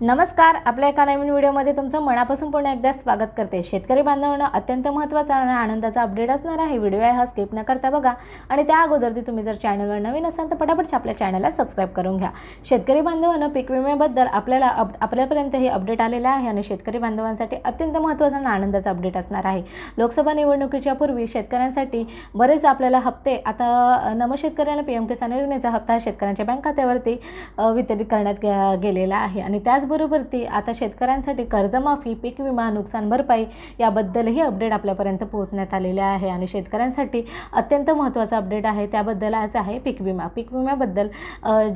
नमस्कार आपल्या एका नवीन व्हिडिओमध्ये तुमचं मनापासून पुन्हा एकदा स्वागत करते. शेतकरी बांधवांना अत्यंत महत्त्वाचा आणि आनंदाचा अपडेट असणार आहे व्हिडिओ आहे. हा स्किप न करता बघा. आणि त्या अगोदर ती तुम्ही जर चॅनलवर नवीन असाल तर पटापट आपल्या चॅनलला सबस्क्राईब करून घ्या. शेतकरी बांधवांना पीक विम्याबद्दल आपल्याला अप आपल्यापर्यंत हे अपडेट आलेलं आहे आणि शेतकरी बांधवांसाठी अत्यंत महत्त्वाचा आणि आनंदाचा अपडेट असणार आहे. लोकसभा निवडणुकीच्या पूर्वी शेतकऱ्यांसाठी बरेच आपल्याला हप्ते आता नमशेतकऱ्यांना पी एम किसान योजनेचा हप्ता शेतकऱ्यांच्या बँक खात्यावरती वितरित करण्यात गेलेला आहे. आणि त्याच त्याचबरोबर ती. आता शेतकऱ्यांसाठी कर्जमाफी पीक विमा नुकसान भरपाई याबद्दलही अपडेट आपल्यापर्यंत पोहोचण्यात आलेले आहे आणि शेतकऱ्यांसाठी अत्यंत महत्त्वाचा अपडेट आहे. त्याबद्दल आज आहे पीक विमा. पीक विम्याबद्दल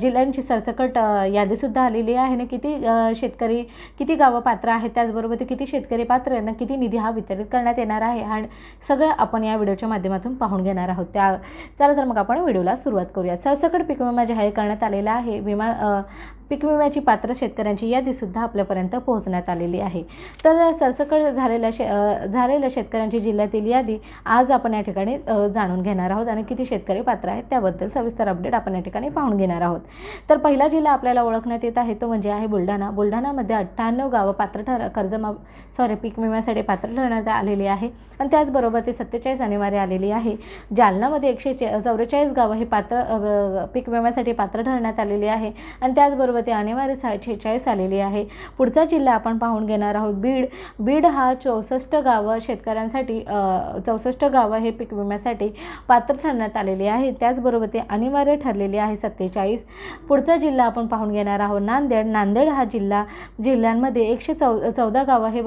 जिल्ह्यांची सरसकट यादीसुद्धा आलेली आहे आणि किती शेतकरी किती गावं पात्र आहेत त्याचबरोबर ते किती शेतकरी पात्र आहेत ना किती निधी हा वितरित करण्यात येणार आहे आणि सगळं आपण या व्हिडिओच्या माध्यमातून पाहून घेणार आहोत. त्या चला तर मग आपण व्हिडिओला सुरुवात करूया. सरसकट पीक विमा जाहीर करण्यात आलेला आहे. विमा पीक विम्याची पात्र शेतकऱ्यांची यादीसुद्धा आपल्यापर्यंत पोहोचण्यात आलेली आहे. तर सरसकट झालेल्या शे झालेल्या शेतकऱ्यांची जिल्ह्यातील यादी आज आपण या ठिकाणी जाणून घेणार आहोत आणि किती शेतकरी पात्र आहेत त्याबद्दल सविस्तर अपडेट आपण या ठिकाणी पाहून घेणार आहोत. तर पहिला जिल्हा आपल्याला ओळखण्यात येत आहे तो म्हणजे आहे बुलढाणा. बुलढाणामध्ये अठ्ठ्याण्णव गावं पात्र ठर कर्जमाफ सॉरी पीक विम्यासाठी पात्र ठरण्यात आलेली आहे. आणि त्याचबरोबर ते सत्तेचाळीस अनिवार्य आलेली आहे. जालनामध्ये एकशे चौवेचाळीस गावं हे पात्र पीक विम्यासाठी पात्र ठरण्यात आलेली आहे. आणि त्याचबरोबर ते अनिवार्य सा छेचाळीस आलेली आहे. पुढचा जिल्हा आपण पाहून घेणार आहोत. बीड बीड हा चौसष्ट गावं शेतकऱ्यांसाठी चौसष्ट गावं हे पीक विम्यासाठी पात्र ठरण्यात आलेली आहे. त्याचबरोबर ते अनिवार्य ठरलेली आहे सत्तेचाळीस. पुढचा जिल्हा आपण पाहून घेणार आहोत. नांदेड नांदेड हा जिल्हा जिल्ह्यांमध्ये एकशे चौ चौदा गावं हे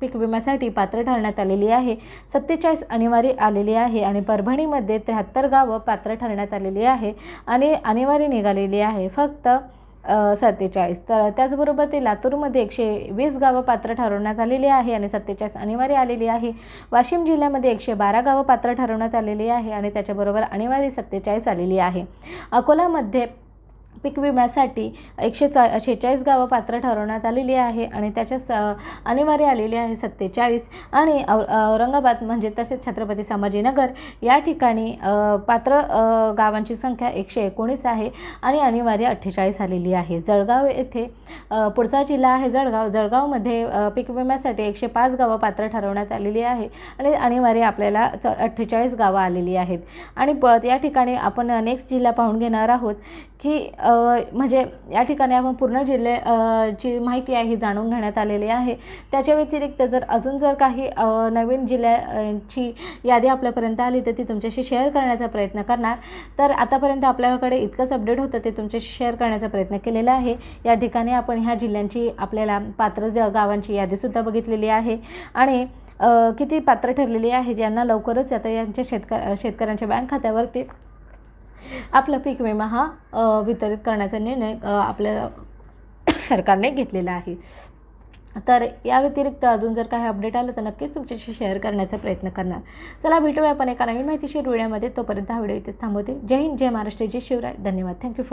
पीक विम्यासाठी पात्र ठरण्यात आलेली आहे. सत्तेचाळीस अनिवार्य आलेली आहे आणि परभणीमध्ये त्र्याहत्तर गावं पात्र ठरण्यात आलेली आहे आणि अनिवार्य निघालेली आहे. फक्त सत्तेचाळीस. तर त्याचबरोबर ते लातूरमध्ये एकशे वीस गावं पात्र ठरवण्यात आलेली आहे आणि सत्तेचाळीस अनिवार्य आलेली आहे. वाशिम जिल्ह्यामध्ये एकशे बारा गावं पात्र ठरवण्यात आलेली आहे आणि त्याच्याबरोबर अनिवार्य सत्तेचाळीस आलेली आहे. अकोलामध्ये पीक विम्यासाठी एकशे चा शेहेचाळीस गावं पात्र ठरवण्यात आलेली आहे आणि त्याच्या स अनिवार्य आलेली आहे सत्तेचाळीस आणि औ औरंगाबाद म्हणजे तसेच छत्रपती संभाजीनगर या ठिकाणी पात्र गावांची संख्या एकशे एकोणीस आहे आणि अनिवार्य अठ्ठेचाळीस आलेली आहे. जळगाव येथे पुढचा जिल्हा आहे जळगाव. जळगावमध्ये पीक विम्यासाठी एकशे पाच गावं पात्र ठरवण्यात आलेली आहे आणि अनिवार्य आपल्याला च अठ्ठेचाळीस गावं आलेली आहेत. आणि प या ठिकाणी आपण नेक्स्ट जिल्हा पाहून घेणार आहोत की म्हणजे या ठिकाणी आपण पूर्ण जिल्हे जी ची माहिती आहे ही जाणून घेण्यात आलेली आहे. त्याच्या व्यतिरिक्त जर अजून जर काही नवीन जिल्ह्याची यादी आपल्यापर्यंत आली तर ती तुमच्याशी शेअर करण्याचा प्रयत्न करणार. तर आतापर्यंत आपल्याकडे इतकंच अपडेट होतं ते तुमच्याशी शेअर करण्याचा प्रयत्न केलेला आहे. या ठिकाणी आपण ह्या जिल्ह्यांची आपल्याला पात्र ज गावांची यादीसुद्धा बघितलेली आहे. आणि किती पात्र ठरलेली आहेत यांना लवकरच आता यांच्या शेतक शेतकऱ्यांच्या बँक खात्यावरती आपला पीक विमा हा वितरित करण्याचा निर्णय आपल्या सरकारने घेतलेला आहे. तर या व्यतिरिक्त अजून जर काही अपडेट आलं तर नक्कीच तुमच्याशी शेअर करण्याचा प्रयत्न करणार. चला भेटूया आपण एका नवीन माहितीशीर व्हिडिओमध्ये. तोपर्यंत हा व्हिडिओ इथेच थांबवते. जय हिंद जय महाराष्ट्र जय शिवराय. धन्यवाद. थँक्यू